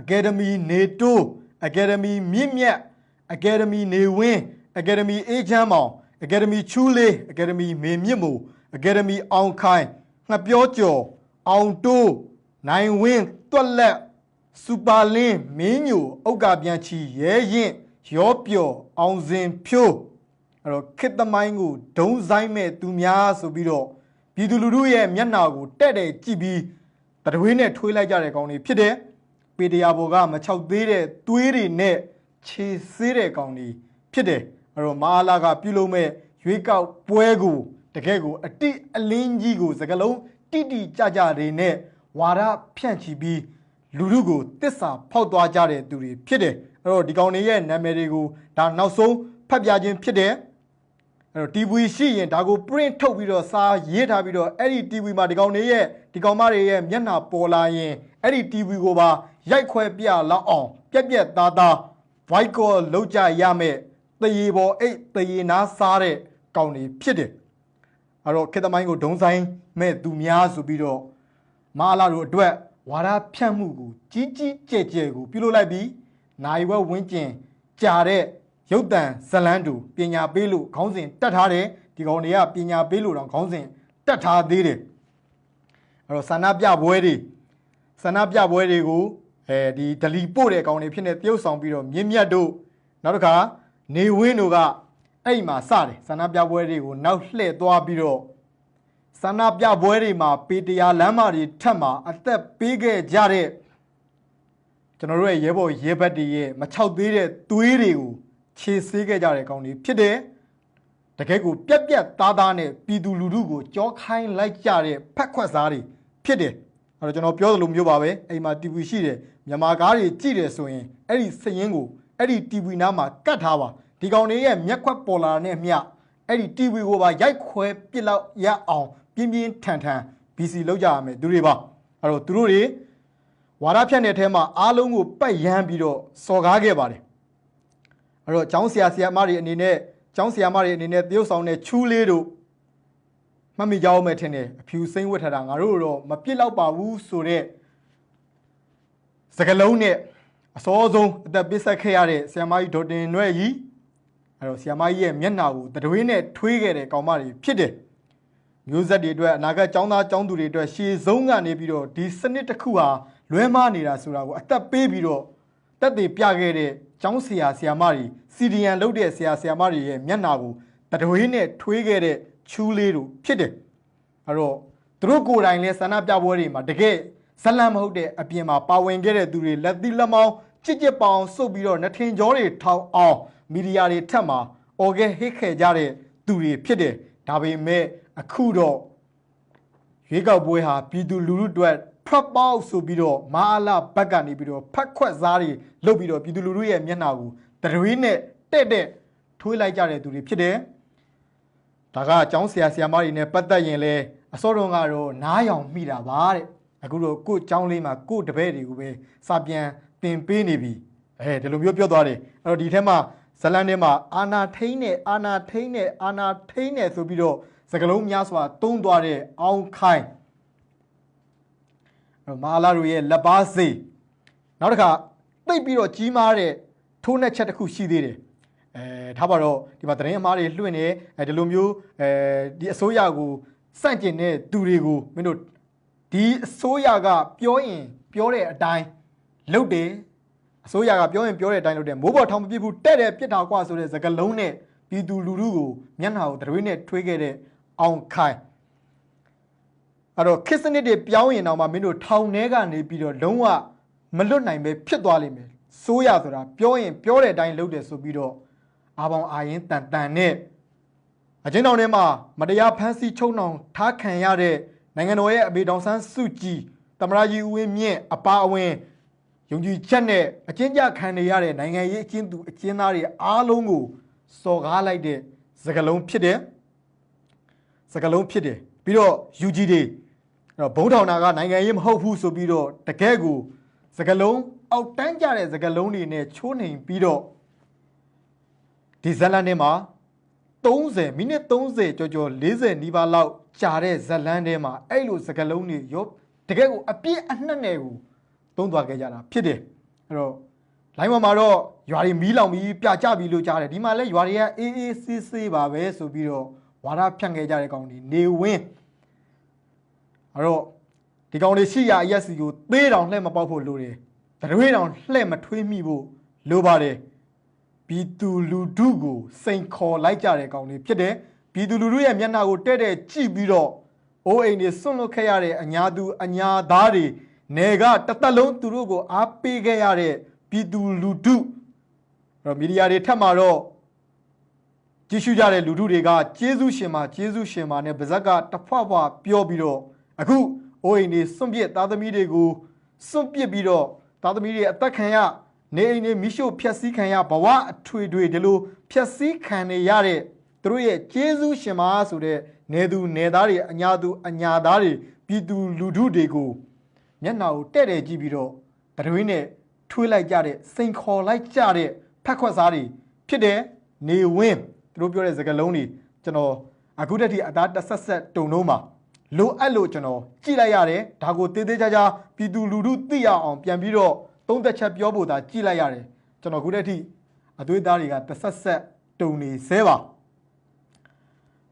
အကယ်ဒမီနေတိုးအကယ်ဒမီမြင့်မြတ်အကယ်ဒမီနေဝင်းအကယ်ဒမီအေးချမ်းမောင်အကယ်ဒမီချူးလေးအကယ်ဒမီမေမြင့်မို့အကယ်ဒမီအောင်ခိုင်ငှက်ပြောကျော်အောင်တိုးနိုင်ဝင်းတွက်လက်စူပါလင်းမင်းညိုဥက္ကပြန်ချီရဲရင်ရောပျော်အောင်စင်ဖြိုးအဲ့တော့ခေတ်သမိုင်းကိုဒုံဆိုင်မဲ့သူများဆိုပြီးတော့ပြည်သူလူထုရဲ့မျက်နှာကိုတဲ့တဲ့ကြည့်ပြီးတတဝင်းနဲ့ထွေးလိုက်ကြတဲ့ကောင်တွေဖြစ်တယ် ပေတရာဘော်ကမချောက်သေးတဲ့သွေးတွေနဲ့ခြေဆေးတဲ့ကောင်တွေဖြစ်တယ်အဲ့တော့မဟာလာကပြုလုပ်မဲ့ရွေးကောက်ပွဲကိုတကယ့်ကိုအတိအလင်းကြီးကိုစကလုံးတိတိကြကြတွေနဲ့ဝါဒဖြန့်ချီပြီးလူလူကိုတစ္ဆာဖောက်သွားကြတဲ့သူတွေဖြစ်တယ်အဲ့တော့ဒီကောင်တွေရဲ့နာမည်တွေကိုဒါနောက်ဆုံးဖတ်ပြခြင်းဖြစ်တယ်အဲ့တော့ TV ရှိရင်ဒါကို print ထုတ်ပြီးတော့စာရေးထားပြီးတော့အဲ့ဒီ TV မှာဒီကောင်တွေရဲ့ဒီကောင်မတွေရဲ့မျက်နှာပေါ်လာရင်အဲ့ဒီ TV ကိုပါ ရိုက်ခွဲပြလောက်အောင် ပြက်ပြက်သားသား white call လောက်ကြရမယ်တရေပေါ်အိတ်တရေနာစားတဲ့ကောင်တွေဖြစ်တယ်အဲ့တော့ခေတ်သမိုင်းကိုဒုံဆိုင်မဲ့သူများဆိုပြီးတော့မဟာလာတို့အတွက်ဝါဒဖြန့်မှုကိုကြီးကြီးကျယ်ကျယ်ကိုပြုလုပ်လိုက်ပြီးနိုင်ဝဲဝင်းကျင်ကြာတဲ့ရုပ်တံဇလန်းတူပညာပေးလို့ခေါင်းစဉ်တက်ထားတယ်ဒီကောင်တွေကပညာပေးလို့တော့ခေါင်းစဉ်တက်ထားသေးတယ်အဲ့တော့ဆန္ဒပြပွဲတွေဆန္ဒပြပွဲတွေကို အဲဒီဒလီပို့တဲ့ကောင်တွေဖြစ်နေတရုပ်ဆောင်ပြီးတော့မြင့်မြတ်တို့နောက်တစ်ခါနေဝင်းတို့ကအဲ့မှာစတယ်ဆန္ဒပြပွဲတွေကိုနောက်လှည့်သွားပြီးတော့ဆန္ဒပြပွဲတွေမှာပေတရာလမ်းမတွေထက်မှာအသက်ပေးခဲ့ကြတဲ့ကျွန်တော်တို့ရဲ့ရဲဘော်ရဲဘက်တွေရဲ့မချောက်သေးတဲ့သွေးတွေကိုခြေဆေးခဲ့ကြတဲ့ကောင်တွေဖြစ်တယ်တကယ်ကိုပြက်ပြက်သားသားနဲ့ပြည်သူလူထုကိုကြောခိုင်းလိုက်ကြတဲ့ဖက်ခွက်စားတွေဖြစ်တယ် အဲ့တော့ကျွန်တော်ပြောသလိုမျိုးပါပဲအိမ်မှာ TV ရှိတယ်မြန်မာကားတွေကြည့်တယ်ဆိုရင်အဲ့ဒီစရင်ကိုအဲ့ဒီ TV နားမှာကတ်ထားပါဒီကောင်တွေရဲ့မျက်ခွက်ပေါ်လာတဲ့မျှအဲ့ဒီ TV ကိုပါရိုက်ခွဲပစ်လောက်ရအောင်ပြင်းပြင်းထန်ထန် BC လောက်ကြရမယ်သူတွေပါအဲ့တော့သူတို့တွေဝါဒဖြန့်တဲ့အထဲမှာအားလုံးကိုပတ်ရမ်းပြီးတော့စော်ကားခဲ့ပါတယ်အဲ့တော့ကျောင်းဆရာဆရာမတွေအနေနဲ့ကျောင်းဆရာမတွေအနေနဲ့တရုတ်ဆောင်တဲ့ချူးလေးတို့ မှတ်မိကြအောင်မယ်ထင်တယ်အဖြူစိမ့်ဝတ်ထားတာငါတို့တော့မပြစ်တော့ပါဘူးဆိုတော့စကလုံးနဲ့အစောဆုံးအသက်ပစ်ဆက်ခဲ့ရတဲ့ဆရာမကြီးဒေါ်တင်နွဲ့ကြီးအဲ့တော့ဆရာမကြီးရဲ့မျက်နှာကိုတတွေးနဲ့ထွေးခဲ့တဲ့ကောင်မတွေဖြစ်တယ် မျိုးဆက်တွေအတွက်အနာဂတ်ចောင်းသားចောင်းသူတွေအတွက်ရှေ့ဆုံးကနေပြီးတော့ဒီစနစ်တစ်ခုဟာလွဲမားနေတာဆိုတာကိုအသက်ပေးပြီးတော့တက်တည်ပြခဲ့တဲ့ចောင်းဆရာဆရာမတွေစီဒီယန်လုပ်တဲ့ဆရာဆရာမတွေရဲ့မျက်နှာကိုတတွေးနဲ့ထွေးခဲ့တဲ့ ချူးလေးတို့ဖြစ်တယ်အဲ့တော့သူတို့ကိုယ်တိုင်လဲဆန္ဒပြပွဲတွေမှာတကယ်ဇလံမဟုတ်တဲ့အပြင်မှာပါဝင်ခဲ့တဲ့သူတွေလက်သီးလက်မောင်းကြစ်ကြစ်ပေါအောင်စုပ်ပြီးတော့နှထင်ကြောတွေထောင်အောင်မီဒီယာတွေထက်မှာအော်ဂဲဟစ်ခဲ့ကြတဲ့သူတွေဖြစ်တယ်ဒါပေမဲ့အခုတော့ရွေးကောက်ပွဲဟာပြည်သူလူထုအတွက်ဖတ်ပေါက်ဆိုပြီးတော့မဟာလာဘက်ကနေပြီးတော့ဖက်ခွက်စားတွေလုပ်ပြီးတော့ပြည်သူလူထုရဲ့မျက်နှာကိုတရွေးနဲ့တဲ့တဲ့ထွေးလိုက်ကြတဲ့သူတွေဖြစ်တယ်။ ဒါကအကြောင်းဆရာဆရာမတွေနဲ့ပတ်သက်ရင်လဲအစောတုန်းကတော့နားယောင်မိတာပါတဲ့အခုတော့ကို့အကြောင်းလေးမှာကို့တပည့်တွေကိုပဲစာပြန်သင်ပေးနေပြီအဲဒီလိုမျိုးပြောသွားတယ်အဲ့တော့ဒီထဲမှာဇလန်ထဲမှာအာနာထိန်နဲ့အာနာထိန်နဲ့အာနာထိန်နဲ့ဆိုပြီးတော့စကလုံးများစွာတုံးသွားတဲ့အောင်ခိုင်အဲ့တော့မဟာလာတို့ရဲ့လက်ပါစေနောက်တစ်ခါတိတ်ပြီးတော့ကြီးမားတဲ့ထိုးနှက်ချက်တစ်ခုရှိသေးတယ် အဲထားပါတော့ဒီမှာသတင်းအမားတွေလွှင့်နေအဲဒီလိုမျိုးအဲဒီအစိုးရကိုစန့်ကျင်တဲ့သူတွေကိုမင်းတို့ဒီအစိုးရကပြောရင်ပြောတဲ့အတိုင်းလုပ်တယ်အစိုးရကပြောရင်ပြောတဲ့အတိုင်းလုပ်တယ်မိုးပေါ်ထောင်မပြစ်ဘူးတဲ့တယ်ပြစ်တာကွာဆိုတဲ့စကားလုံးနဲ့ပြည်သူလူထုကိုမျက်နှာကိုတရွေးနဲ့ထွေးခဲ့တဲ့အောင်ခိုင်အဲ့တော့ခစ်စနစ်တွေပြောင်းရင်တော့မှမင်းတို့ထောင်ထဲကနေပြီးတော့လုံးဝမလွတ်နိုင်ပဲဖြစ်သွားလိမ့်မယ်စိုးရဆိုတာပြောရင်ပြောတဲ့အတိုင်းလုပ်တယ်ဆိုပြီးတော့ အာပေါင်အာရင်တန်တန်နဲ့အချင်းတောင်ထဲမှာမတရားဖမ်းဆီးချုပ်နှောင်ထားခံရတဲ့နိုင်ငံတော်ရဲ့အမေတော်ဆန်းစုကြည်တမရကြီးဦးဝင်းမြင့်အပါအဝင်ယုံကြည်ချက်နဲ့အချင်းကြခံနေရတဲ့နိုင်ငံရေးအချင်းသူအချင်းသားတွေအားလုံးကိုစော်ကားလိုက်တဲ့စကလုံးဖြစ်တယ်စကလုံးဖြစ်တယ်ပြီးတော့ UG တွေအဲ့တော့ဘုံထောင်တာကနိုင်ငံရေးမဟုတ်ဘူးဆိုပြီးတော့တကယ်ကိုစကလုံးအောက်တန်းကြတဲ့စကလုံးတွေနဲ့ချိုးနှိမ်ပြီးတော့ ဒီဇက်လန်ထဲမှာ30မိနစ်30ကျော်ကျော်40နီးပါးလောက်ကြာတဲ့ဇက်လန်ထဲမှာအဲ့လိုစကလုံးတွေရောတကယ်ကိုအပြည့်အနှက်နဲ့ကိုသုံးသွားခဲ့ကြတာဖြစ်တယ်အဲ့တော့လိုင်းပေါ်မှာတော့ရွာတွေမီးလောင်ပြီးပြကြပြီလို့ကြားတယ်ဒီမှာလဲရွာတွေကအေးအေးဆေးဆေးပါပဲဆိုပြီးတော့ဝါဒဖြန့်ခဲ့ကြတဲ့ကောင်တွေနေဝင်းအဲ့တော့ဒီကောင်တွေရှိရအရက်စီကိုသေးတောင်လှဲ့မပေါက်ဖို့လိုတယ်တရွေးတောင်လှဲ့မထွေးမိဖို့လိုပါတယ် ပြည်သူလူထုကိုစိန်ခေါ်လိုက်ကြတဲ့ကောင်တွေဖြစ်တယ်ပြည်သူလူထုရဲ့မျက်နှာကိုတဲ့တဲ့ကြည့်ပြီးတော့အိုးအိမ်တွေဆွန့်လွတ်ခဲ့ရတဲ့အညာသူအညာသားတွေနေကတစ်သက်လုံးသူတို့ကိုအားပေးခဲ့ရတဲ့ပြည်သူလူထုအဲ့တော့မီဒီယာတွေထက်မှာတော့ကြည့်ရှုကြတဲ့လူထုတွေကကျေးဇူးရှင်မှာကျေးဇူးရှင်မှာနဲ့ဗဇက်ကတစ်ဖွဖွပြောပြီးတော့အခုအိုးအိမ်တွေစွန့်ပစ်သားသမီးတွေကိုစွန့်ပစ်ပြီးတော့သားသမီးတွေအသက်ခံရ နေအိမ်တွေမိရှို့ဖျက်ဆီးခံရဘဝအထွေထွေဒီလိုဖျက်ဆီးခံနေရတဲ့သူတို့ရဲ့ကျေးဇူးရှင်မှာဆိုတဲ့နေသူနေသားတွေအညာသူအညာသားတွေပြည်သူလူထုတွေကိုမျက်နှာကိုတဲ့တဲ့ကြည့်ပြီးတော့တရွေးနဲ့ထွေးလိုက်ကြတဲ့စိန်ခေါ်လိုက်ကြတဲ့ဖက်ခွက်စားတွေဖြစ်တဲ့နေဝင်းသူတို့ပြောတဲ့စကားလုံးတွေကျွန်တော်အခုတည်းကအသားတစ်ဆက်ဆက်တုံတော့မှာလိုအပ်လို့ကျွန်တော်ကြည့်လိုက်ရတယ်ဒါကိုတေးသေးချာချာပြည်သူလူထုသိရအောင်ပြန်ပြီးတော့ သုံးသက်ချက်ပြောဖို့သာကြည့်လိုက်ရတယ်ကျွန်တော်အခုတည်းကအသွေးသားတွေကတစ်ဆက်ဆက်တုံနေဆဲပါ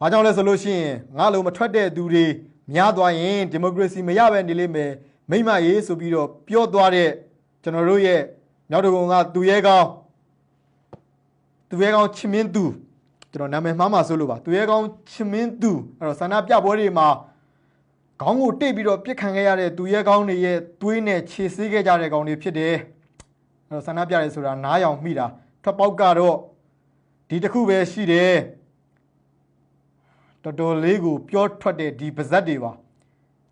ဘာကြောင့်လဲဆိုလို့ရှိရင်ငါလိုမထွက်တဲ့သူတွေများသွားရင်ဒီမိုကရေစီမရပဲနေလိမ့်မယ်မိမ့်မရေးဆိုပြီးတော့ပြောသွားတဲ့ကျွန်တော်တို့ရဲ့မြောက်တကုံကသူရဲကောင်းသူရဲကောင်းချင်းမင်းသူကျွန်တော်နာမည်မှားမှာဆိုလို့ပါသူရဲကောင်းချင်းမင်းသူအဲ့တော့ဆန္ဒပြပွဲတွေမှာ ခေါင်းကိုတိတ်ပြီးတော့ပြစ်ခံခဲ့ရတဲ့သူရဲကောင်းတွေရဲ့သွေးနဲ့ခြေဆေးခဲ့ကြတဲ့ကောင်တွေဖြစ်တယ်အဲ့တော့ဆန္ဒပြရဲဆိုတာနားယောင်မိတာထွက်ပေါက်ကတော့ဒီတစ်ခုပဲရှိတယ်တော်တော်လေးကိုပြောထွက်တဲ့ဒီပါဇက်တွေပါ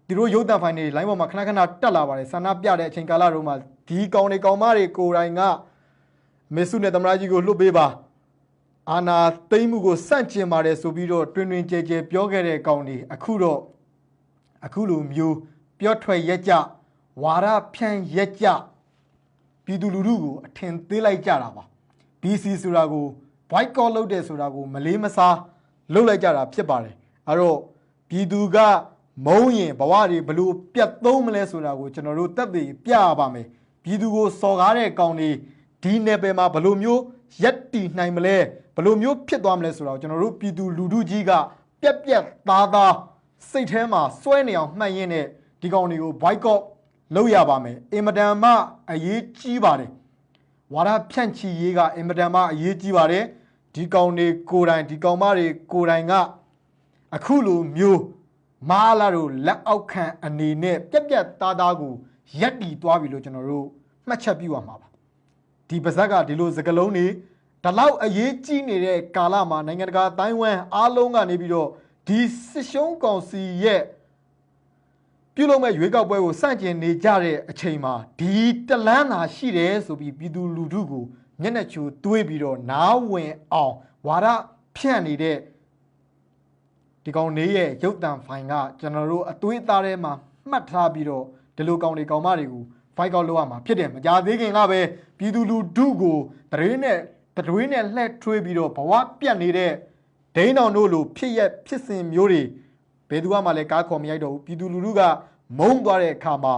သူတို့ရုပ်သံဖိုင်တွေ line ပေါ်မှာခဏခဏတက်လာပါတယ်ဆန္ဒပြတဲ့အချိန်ကာလတုန်းမှာဒီကောင်တွေကောင်မတွေကိုယ်တိုင်ကမေဆုနဲ့သမရာကြီးကိုလွတ်ပေးပါအာနာသိမ့်မှုကိုစန့်ကျင်ပါတယ်ဆိုပြီးတော့တွင်တွင်ကြဲကြဲပြောခဲ့တဲ့ကောင်ဒီအခုတော့ အခုလိုမျိုးပြောထွက်ရက်ကြဝါရဖြန့်ရက်ကြပြည်သူလူထုကိုအထင်သေးလိုက်ကြတာပါ BC ဆိုတာကို boycott လုပ်တယ်ဆိုတာကိုမလေးမစားလုပ်လိုက်ကြတာဖြစ်ပါတယ်အဲ့တော့ပြည်သူကမုံရင်ဘဝတွေဘလို့ပြတ်သုံးမလဲဆိုတာကိုကျွန်တော်တို့တက်သေးပြရပါမယ်ပြည်သူကိုစော်ကားတဲ့ကောင်တွေဒီနယ်ပယ်မှာဘယ်လိုမျိုးရက်တီနိုင်မလဲဘယ်လိုမျိုးဖြစ်သွားမလဲဆိုတော့ကျွန်တော်တို့ပြည်သူလူထုကြီးကပြက်ပြက်သားသား စိတ်ထဲမှာစွဲနေအောင်မှတ်ရင်းနဲ့ဒီကောင်တွေကို boycott လုပ်ရပါမယ်အင်မတန်မှအရေးကြီးပါတယ်ဝါဒဖြန့်ချီရေးကအင်မတန်မှအရေးကြီးပါတယ်ဒီကောင်တွေကိုယ်တိုင်ဒီကောင်မတွေကိုယ်တိုင်ကအခုလိုမျိုးမာလာတို့လက်အောက်ခံအနေနဲ့ပြက်ပြက်သားသားကိုရက်တီသွားပြီလို့ကျွန်တော်တို့မှတ်ချက်ပြုရမှာပါဒီပါဇက်ကဒီလိုစကလုံးတွေဒီလောက်အရေးကြီးနေတဲ့ကာလမှာနိုင်ငံတကာအတိုင်းဝမ်အားလုံးကနေပြီးတော့ ဒီစစ်ရှုံးကောင်စီရဲ့ပြုလုပ်မဲ့ရွေးကောက်ပွဲကိုစန့်ကျင်နေကြတဲ့အချိန်မှာဒီတလန်းသာရှိတယ်ဆိုပြီးပြည်သူလူထုကိုမျက်နှာချိုတွေးပြီးတော့နားဝင်အောင်ဝါဒဖြန့်နေတဲ့ဒီကောင်နေရဲ့ရုပ်တံဖိုင်ကကျွန်တော်တို့အသွေးအသားထဲမှာမှတ်ထားပြီးတော့ဒီလိုကောင်တွေကောင်မတွေကို fight ကောက်လုပ်ရမှာဖြစ်တယ်မကြသေးခင်ကပဲပြည်သူလူထုကိုတရေနဲ့တတွေးနဲ့လှက်ထွေးပြီးတော့ဘဝပြတ်နေတဲ့ ဒိန်းတော်တို့လိုဖြစ်ရက်ဖြစ်စဉ်မျိုးတွေဘယ်သူမှလည်းကားခေါ်မရိုက်တော့ဘူးပြည်သူလူထုကမုန်းသွားတဲ့အခါမှာ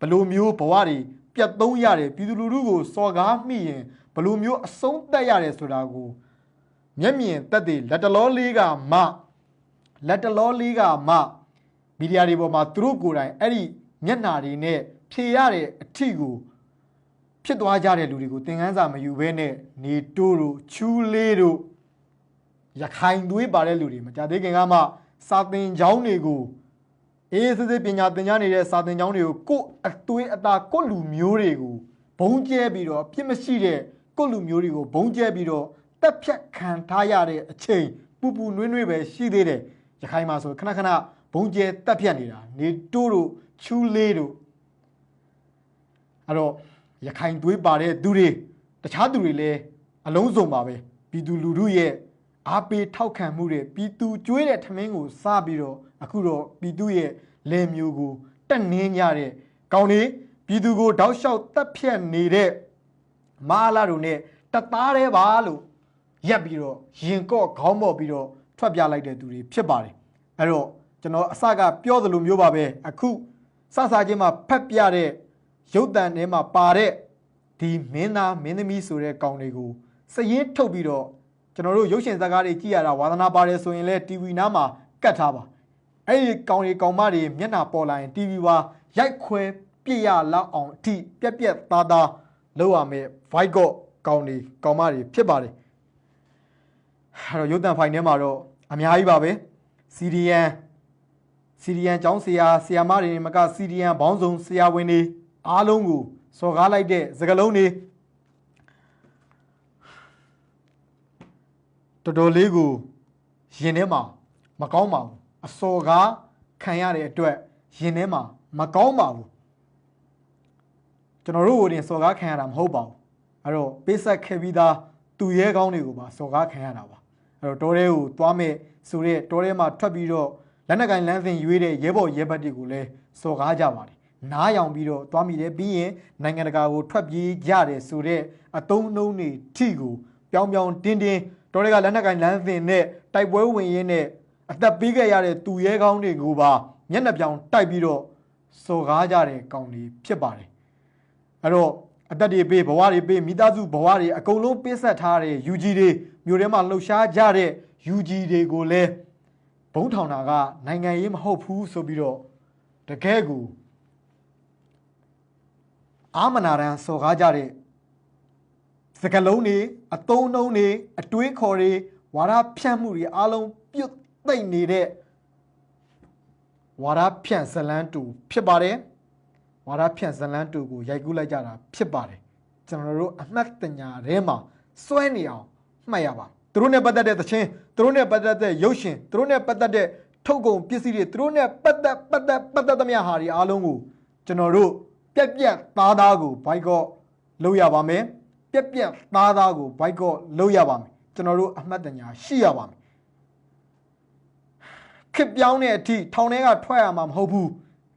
ဘယ်လိုမျိုးဘဝတွေပြတ်သုံးရတယ်ပြည်သူလူထုကိုစော်ကားမိရင်ဘယ်လိုမျိုးအဆုံးသက်ရတယ်ဆိုတာကိုမျက်မြင်သက်သေလက်တလောလေးကမှလက်တလောလေးကမှမီဒီယာတွေပေါ်မှာသူတို့ကိုယ်တိုင်အဲ့ဒီမျက်နှာတွေနဲ့ဖြေရတဲ့အထီကိုဖြစ်သွားကြတဲ့လူတွေကိုသင်ခန်းစာမယူဘဲနဲ့နေတိုးတို့ချူးလေးတို့ ရခိုင်သွေးပါတဲ့လူတွေမကြသေးခင်ကမှစာသင်ကျောင်းတွေကိုအေးစစ်စစ်ပညာသင်ကြားနေတဲ့စာသင်ကျောင်းတွေကိုကိုယ့်အသွေးအသားကိုယ့်လူမျိုးတွေကိုဘုံကျဲပြီးတော့အပြစ်မရှိတဲ့ကိုယ့်လူမျိုးတွေကိုဘုံကျဲပြီးတော့တက်ဖြတ်ခံထားရတဲ့အချိန်ပူပူနွေးနွေးပဲရှိသေးတယ်ရခိုင်မှာဆိုခဏခဏဘုံကျဲတက်ဖြတ်နေတာနေတိုးတို့ချူးလေးတို့အဲ့တော့ရခိုင်သွေးပါတဲ့သူတွေတခြားသူတွေလည်းအလုံးစုံပါပဲပြည်သူလူထုရဲ့ အားပေးထောက်ခံမှုတွေပြည်သူကျွေးတဲ့ထမင်းကိုစားပြီးတော့အခုတော့ပြည်သူရဲ့လေမျိုးကိုတက်နှင်းကြတဲ့ကောင်းနေပြည်သူကိုတောက်လျှောက်တက်ဖြတ်နေတဲ့မာလာတို့နဲ့တသားတည်းပါလို့ရက်ပြီးတော့ရင်ကော့ခေါင်းမော့ပြီးတော့ထွက်ပြလိုက်တဲ့သူတွေဖြစ်ပါတယ်အဲ့တော့ကျွန်တော်အစကပြောသလိုမျိုးပါပဲအခုစစချင်းမှာဖက်ပြတဲ့ရုပ်တံထဲမှာပါတဲ့ဒီဒီမင်းသားမင်းသမီးဆိုတဲ့ကောင်တွေကိုစရင်ထုတ်ပြီးတော့ ကျွန်တော်တို့ရုပ်ရှင်ဇာတ်ကားတွေကြည့်ရတာဝါသနာပါတယ်ဆိုရင်လည်း TV နားမှာကတ်ထားပါအဲ့ဒီကောင်တွေကောင်မတွေမျက်နှာပေါ်လာရင် TV ပါရိုက်ခွဲပြစ်ရလောက်အောင်အထိပြက်ပြက်သားသားလောက်ရမယ် Vibe ကောင်တွေကောင်မတွေဖြစ်ပါတယ်အဲ့တော့ရုပ်တံဖိုင်ထဲမှာတော့အများကြီးပါပဲ CDN စီရီယန်ကျောင်းဆရာဆရာမတွေမကစီရီယန်ဘောင်းဆောင်ဆရာဝန်တွေအားလုံးကိုစော်ကားလိုက်တဲ့စကလုံးတွေ တော်တော်လေးကိုရင်ထဲမှာမကောင်းပါဘူးအစော်ကားခံရတဲ့အတွက်ရင်ထဲမှာမကောင်းပါဘူးကျွန်တော်တို့ကိုတင်စော်ကားခံရတာမဟုတ်ပါဘူးအဲ့တော့ပေးဆက်ခဲ့ပြီးသားသူရဲကောင်းတွေကိုပါစော်ကားခံရတာပါအဲ့တော့တောထဲကိုသွားမဲ့ဆိုတဲ့တောထဲမှာထွက်ပြီးတော့လက်နက်ကင်လမ်းစဉ်ရွေးတဲ့ရဲဘော်ရဲဘက်တွေကိုလည်းစော်ကားကြပါတယ်နားယောင်ပြီးတော့သွားမိတယ်ပြီးရင်နိုင်ငံတကာကိုထွက်ပြေးကြတယ်ဆိုတဲ့အတုံးနှုံးတွေထိကိုပြောင်းပြောင်းတင်းတင်း တောတွေကလက်နက်ကင်လမ်းစဉ်နဲ့တိုက်ပွဲဝင်ရင်းနဲ့အသက်ပေးခဲ့ရတဲ့သူရဲကောင်းတွေကိုပါမျက်နှာပြောင်တိုက်ပြီးတော့စော်ကားကြတဲ့ကောင်တွေဖြစ်ပါတယ်အဲ့တော့အသက်တွေပေးဘဝတွေပေးမိသားစုဘဝတွေအကုန်လုံးပေးဆက်ထားတဲ့ UG တွေမြို့ထဲမှာလှုပ်ရှားကြတဲ့ UG တွေကိုလည်းဘုံထောင်တာကနိုင်ငံရေးမဟုတ်ဘူးဆိုပြီးတော့တကယ်ကိုအာမနာရန်စော်ကားကြတဲ့ စကလုံးတွေအတုံးနှုံးတွေအတွေးခေါ်တွေဝါဒဖြန့်မှုတွေအားလုံးပြုတ်သိမ့်နေတဲ့ဝါဒဖြန့်ဇလန်းတူဖြစ်ပါတယ်ဝါရဖြန့်ဇလန်းတူကိုရိုက်ကူးလိုက်ကြတာဖြစ်ပါတယ်ကျွန်တော်တို့အမှတ်တညာထဲမှာစွဲနေအောင်မှတ်ရပါသူတို့နဲ့ပတ်သက်တဲ့သချင်းသူတို့နဲ့ပတ်သက်တဲ့ရုပ်ရှင်သူတို့နဲ့ပတ်သက်တဲ့ထုတ်ကုန်ပစ္စည်းတွေသူတို့နဲ့ပတ်သက်ပတ်သက်ပတ်သက်သမျှဟာတွေအားလုံးကိုကျွန်တော်တို့ပြက်ပြက်သားသားကိုဘိုက်ကော့လုပ်ရပါမယ် ပြက်ပြက်သားသားကိုဘိုက်ကော့လုပ်ရပါမယ်ကျွန်တော်တို့အမှတ်တညာရှိရပါမယ်ခစ်ပြောင်းတဲ့အထိထောင်ထဲကထွက်ရမှာမဟုတ်ဘူး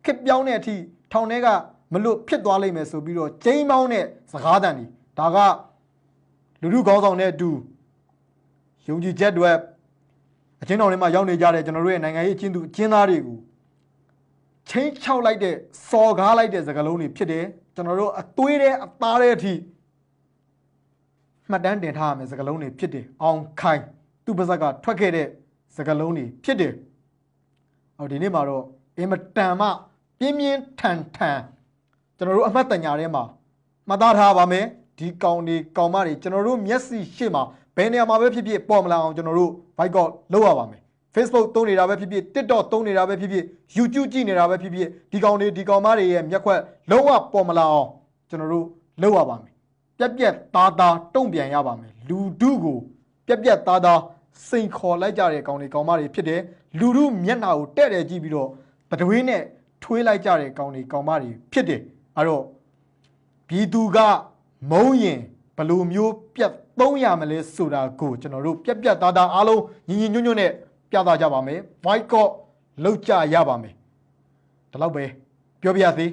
ခစ်ပြောင်းတဲ့အထိထောင်ထဲကမလွတ်ဖြစ်သွားလိမ့်မယ်ဆိုပြီးတော့ကျိန်းပေါင်းတဲ့စကားတန်တွေဒါကလူလူကောင်းဆောင်တဲ့အတူယုံကြည်ချက်တွေအချင်းတော်တွေမှာရောက်နေကြတဲ့ကျွန်တော်တို့ရဲ့နိုင်ငံရေးအချင်းသူအချင်းသားတွေကိုချင်းချောက်လိုက်တဲ့စော်ကားလိုက်တဲ့စကားလုံးတွေဖြစ်တယ်ကျွန်တော်တို့အသွေးတဲ့အသားတဲ့အထိ မှတ်တမ်းတင်ထားရမယ်စကားလုံးတွေဖြစ်တယ်အောင်ခိုင်သူ့ပါဇက်ကထွက်ခဲ့တဲ့စကားလုံးတွေဖြစ်တယ်ဟောဒီနေ့မှာတော့အင်မတန်မှပြင်းပြင်းထန်ထန်ကျွန်တော်တို့အမှတ်တညာထဲမှာမှတ်သားထားပါမယ်ဒီကောင်ဒီကောင်မတွေကျွန်တော်တို့မျက်စိရှေ့မှာဘယ်နေရာမှာပဲဖြစ်ဖြစ်ပေါ်မလာအောင်ကျွန်တော်တို့ boycott လုပ်ရပါမယ် Facebook သုံးနေတာပဲဖြစ်ဖြစ် TikTok သုံးနေတာပဲဖြစ်ဖြစ် YouTube ကြည့်နေတာပဲဖြစ်ဖြစ်ဒီကောင်တွေဒီကောင်မတွေရဲ့မျက်ခွက်လုံးဝပေါ်မလာအောင်ကျွန်တော်တို့လုပ်ရပါမယ် ပြက်ပြက်သားသားတုံ့ပြန်ရပါမယ်လူဒုကိုပြက်ပြက်သားသားစိန်ခေါ်လိုက်ကြတဲ့ကောင်တွေကောင်မတွေဖြစ်တယ်လူဒုမျက်နှာကိုတဲ့တယ်ကြည့်ပြီးတော့ပတဝင်းနဲ့ထွေးလိုက်ကြတဲ့ကောင်တွေကောင်မတွေဖြစ်တယ်အဲ့တော့ပြည်သူကမုံရင်ဘယ်လိုမျိုးပြတ်သုံးရမလဲဆိုတာကိုကျွန်တော်တို့ပြက်ပြက်သားသားအားလုံးညီညီညွတ်ညွတ်နဲ့ပြသကြပါမယ် boycott လုပ်ကြရပါမယ်ဒီလောက်ပဲပြောပြရသေး